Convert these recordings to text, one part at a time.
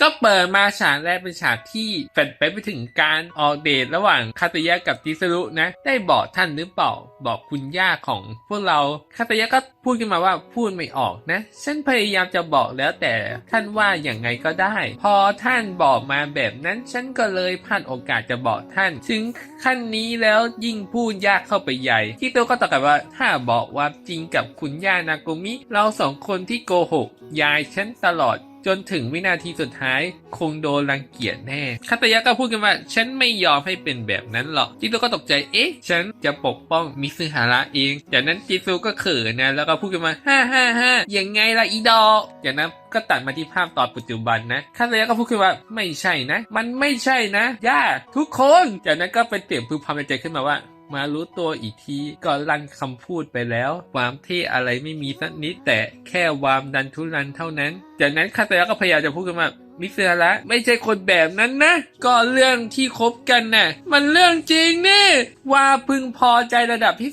ก็เปิดมาฉากแรกเป็นฉากที่แฟนไปไปถึงการออกเดทระหว่างคาตยะกับจิสรุนะ ได้บอกท่านหรือเปล่า บอกคุณย่าของพวกเราคาตยะก็พูดขึ้นมาว่าพูดไม่ออกนะ ฉันพยายามจะบอกแล้วแต่ท่านว่าอย่างไงก็ได้ พอท่านบอกมาแบบนั้น ฉันก็เลยพลาดโอกาสจะบอกท่าน ถึงขั้นนี้แล้วยิ่งพูดยากเข้าไปใหญ่ที่โตก็ตอบกลับว่าถ้าบอกว่าจริงกับคุณย่านาโกมิ เราสองคนที่โกหกยายฉันตลอด จนถึงวินาทีสุดท้าย คงโดนรังเกียจแน่คาตยะก็พูดกันว่า ฉันไม่ยอมให้เป็นแบบนั้นหรอกจิซุก็ตกใจเอ๊ะ ฉันจะปกป้องมิซึฮาระเอง จากนั้นจิซุก็เขินนะแล้วก็พูดกันมาฮ่าฮ่าฮ่าอยังไงล่ะอีดอกจากนั้นก็ตัดมาที่ภาพตอนปัจจุบันนะคาตยะก็พูดขึ้นว่าไม่ใช่นะ มันไม่ใช่นะย่าทุกคน จากนั้นก็เป็นเสียงพึมพำในใจขึ้นมาว่า มารู้ตัวอีกทีก็ลั่นคำพูดไปแล้ว ความเท่อะไรไม่มีสักนิด แต่แค่วามดันทุรันเท่านั้น จากนั้นคาตายะก็พยายามจะพูดกันว่ามิเซระไม่ใช่คนแบบนั้นนะ ก็เรื่องที่คบกันน่ะ มันเรื่องจริงนี่ว่าพึงพอใจระดับที่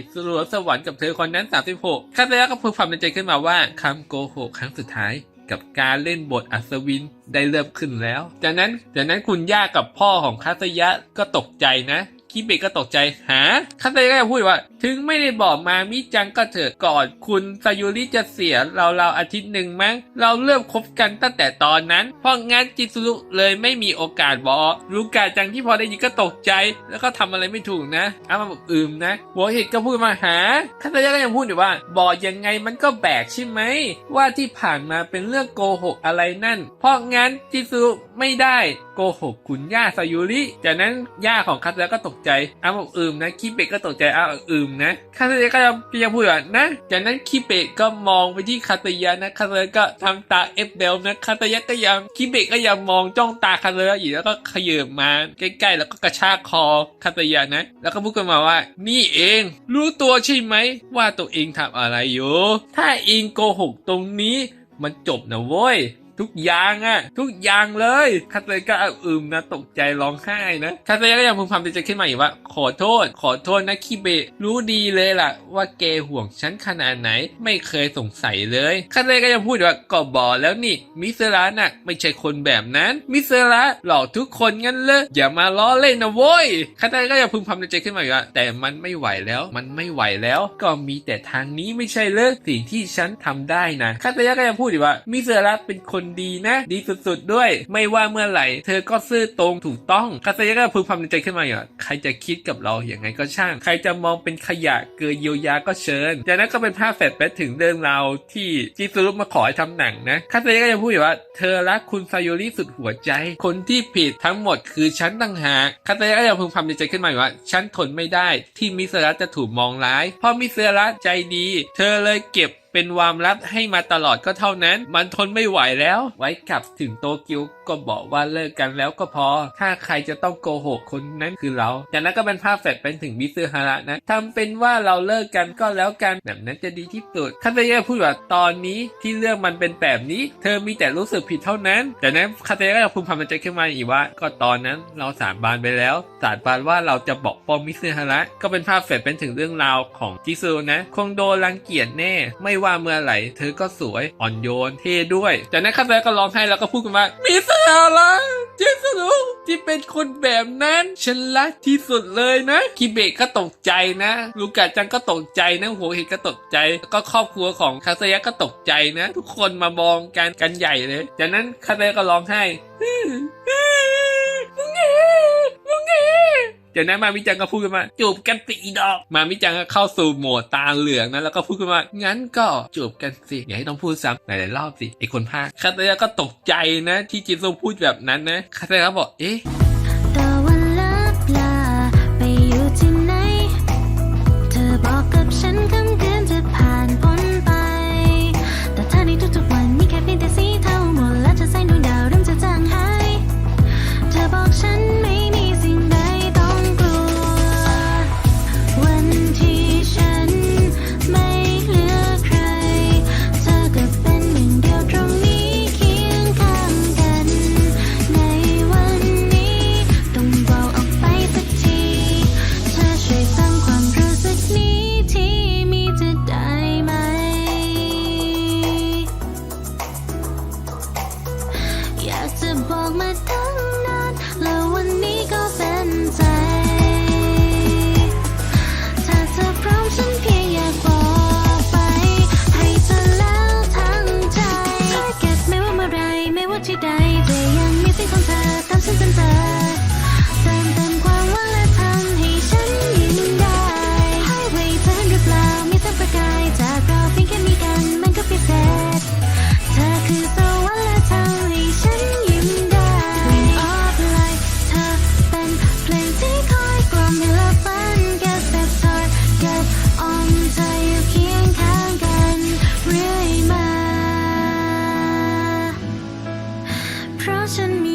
224 สรวสวรรค์กับเธอคนนั้น 36คาตายะก็พึงความในใจขึ้นมาว่าคำโกหกครั้งสุดท้ายกับการเล่นบทอัศวินได้เริ่มขึ้นแล้ว จากนั้น จากนั้นคุณย่ากับพ่อของคาตยะก็ตกใจนะ คิเบะก็ตกใจหาคาตยะก็จะพูดว่า ถึงไม่ได้บอกมามิจังก็เถอะก่อนคุณซายุริจะเสียเราเราอาทิตย์หนึ่งมั้ง เราเริ่มคบกันตั้งแต่ตอนนั้น เพราะงั้นจิซุรุเลยไม่มีโอกาสบอกรูกาจังที่พอได้ยินก็ตกใจ แล้วก็ทำอะไรไม่ถูกนะอ้ามาบอกอืมนะหัวเห็ดก็พูดมาหาคาตยะก็ยังพูดอยู่ว่าบอกยังไงมันก็แบกใช่ไหมว่าที่ผ่านมาเป็นเรื่องโกหกอะไรนั่น เพราะงั้นจิซุรุไม่ได้โกหกคุณย่าซายุริ จากนั้นย่าของคาตยะก็ตกใจอ้าบอกอืมนะคิเบะก็ตกใจอ้าวอืมนะคาตยะก็ยังยังพูดว่านะ จากนั้นคิเบะก็มองไปที่คาตยะนะคาตยะก็ทำตาเอฟเบลนะคาตยะก็ยังคิเบะก็ยังมองจ้องตาคาตยะอยู่แล้วก็ขยืบมาใกล้ๆ แล้วก็กระชากคอคาตยะนะ แล้วก็พูดกันมาว่า นี่เอง รู้ตัวใช่ไหมว่าตัวเองทำอะไรอยู่ ถ้าเองโกหกตรงนี้มันจบนะเว้ย ทุกอย่างอะทุกอย่างเลยคาเตยก็อึมนะตกใจร้องไห้นะคาเตยก็ยังพึมพำในใจขึ้นมาอยู่ว่า ขอโทษ ขอโทษนะคิเบะรู้ดีเลยล่ะ ว่าแกห่วงฉันขนาดไหนไม่เคยสงสัยเลยคาเตยก็ยังพูดว่าก็บอกแล้วนี่ มิเซระน่ะไม่ใช่คนแบบนั้น มิเซระหลอกทุกคนงั้นเลยอย่ามาล้อเล่นนะโว้ยคาเตยก็ยังพึมพำในใจขึ้นมาอยู่ว่าแต่มันไม่ไหวแล้วมันไม่ไหวแล้ว ก็มีแต่ทางนี้ไม่ใช่เลยสิ่งที่ฉันทำได้นะคาเตยก็ยังพูดอยู่ว่ามิเซระเป็นคนดีนะ ดีสุดๆด้วย ไม่ว่าเมื่อไหร่ เธอก็ซื่อตรงถูกต้องคาเตยก็พึมพำในใจขึ้นมาอยู่ว่าใครจะคิดกับเราอย่างไงก็ช่าง ใครจะมองเป็นขยะเกินเยียวยาก็เชิญจากนั้นก็เป็นภาพแฟลชแบ็กถึงเรื่องราวที่จิซุรุมาขอให้ทำหนังนะคาเตยก็ยังพูดอยู่ว่า เธอรักคุณซาโยริสุดหัวใจ คนที่ผิดทั้งหมดคือฉันต่างหากคาเตยก็ยังพึมพำในใจขึ้นมาอยู่ว่าฉันทนไม่ได้ที่มิเซระจะถูกมองร้ายเพราะมิเซระใจดี เธอเลยเก็บ เป็นความลับให้มาตลอดก็เท่านั้น มันทนไม่ไหวแล้ว ไว้กลับถึงโตเกียวก็บอกว่าเลิกกันแล้วก็พอ ถ้าใครจะต้องโกหกคนนั้นคือเรา จากนั้นก็เป็นภาพแฟลชเป็นถึงมิซึฮาระนะทำเป็นว่าเราเลิกกันก็แล้วกันแบบนั้นจะดีที่สุดคาตายะพูดว่าตอนนี้ที่เรื่องมันเป็นแบบนี้ เธอมีแต่รู้สึกผิดเท่านั้นแต่นั้นคาตายะก็พูดความในใจขึ้นมาอีกว่า ก็ตอนนั้นเราสาบานไปแล้ว สาบานว่าเราจะบอกปอมมิซึฮาระก็เป็นภาพแฟลชเป็นถึงเรื่องราวของจิซูนะ คงโดนรังเกียจแน่ ไม่ว่าเมื่อไหร่เธอก็สวยอ่อนโยนเท่ด้วย จากนั้นคาตายะก็ร้องไห้แล้วก็พูดกันว่ามิซึฮาละเจิซูที่เป็นคนแบบนั้น ฉันรักที่สุดเลยนะ คิเบะก็ตกใจนะ ลูกาจังก็ตกใจนะหัวเห็ดก็ตกใจ แล้วก็ครอบครัวของคาซายะก็ตกใจนะ ทุกคนมามองกันกันใหญ่เลย จากนั้นคาซายะก็ร้องไห้ จากนั้นมามิจังก็พูดขึ้นมา จูบกันสิอีดอก มามิจังก็เข้าสู่โหมดตาเหลืองนะแล้วก็พูดขึ้นมางั้นก็จูบกันสิอย่าให้ต้องพูดซ้ำหลายๆรอบสิไอคนพากคาตายะก็ตกใจนะ ที่จินซูพูดแบบนั้นนะคาตายะบอกเอ๊ะ bong my time. crushing me.